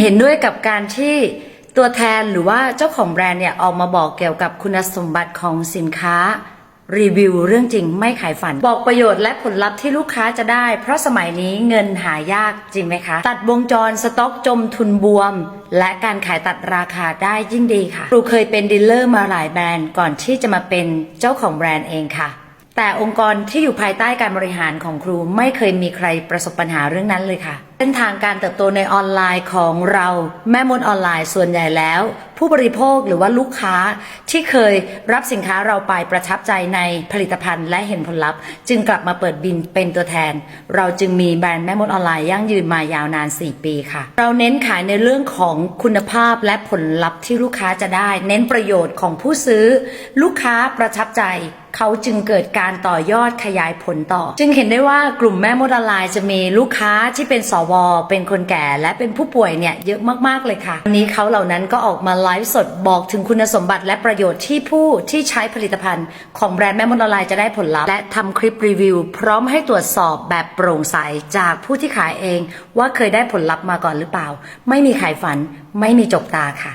เห็นด้วยกับการที่ตัวแทนหรือว่าเจ้าของแบรนด์เนี่ยออกมาบอกเกี่ยวกับคุณสมบัติของสินค้า รีวิวเรื่องจริงไม่ขายฝัน บอกประโยชน์และผลลัพธ์ที่ลูกค้าจะได้ เพราะสมัยนี้เงินหายากจริงไหมคะ ตัดวงจรสต็อกจมทุนบวม และการขายตัดราคาได้ยิ่งดีค่ะครูเคยเป็นดีลเลอร์มาหลายแบรนด์ก่อนที่จะมาเป็นเจ้าของแบรนด์เองค่ะ แต่องค์กรที่อยู่ภายใต้การบริหารของครูไม่เคยมีใครประสบปัญหาเรื่องนั้นเลยค่ะ เส้นทางการเติบโตในออนไลน์ของเราแม่มดออนไลน์ส่วนใหญ่แล้ว ผู้บริโภคหรือว่าลูกค้าที่เคยรับสินค้าเราไปประทับใจในผลิตภัณฑ์และเห็นผลลัพธ์ จึงกลับมาเปิดบินเป็นตัวแทน เราจึงมีแบรนด์แม่มดออนไลน์ยั่งยืนมายาวนาน 4 ปีค่ะ เราเน้นขายในเรื่องของคุณภาพและผลลัพธ์ที่ลูกค้าจะได้ เน้นประโยชน์ของผู้ซื้อ ลูกค้าประทับใจเขาจึงเกิดการต่อยอดขยายผลต่อ จึงเห็นได้ว่ากลุ่มแม่มดออนไลน์จะมีลูกค้าที่เป็นสว เป็นคนแก่และเป็นผู้ป่วยเนี่ยเยอะมากๆเลยค่ะวันนี้เขาเหล่านั้นก็ออกมาไลฟ์สดบอกถึงคุณสมบัติและประโยชน์ที่ผู้ที่ใช้ผลิตภัณฑ์ ของแบรนด์แม่มดออนไลน์จะได้ผลลัพธ์และทำคลิปรีวิว พร้อมให้ตรวจสอบแบบโปร่งใสจากผู้ที่ขายเอง ว่าเคยได้ผลลัพธ์มาก่อนหรือเปล่า ไม่มีขายฝัน ไม่มีจบตาค่ะ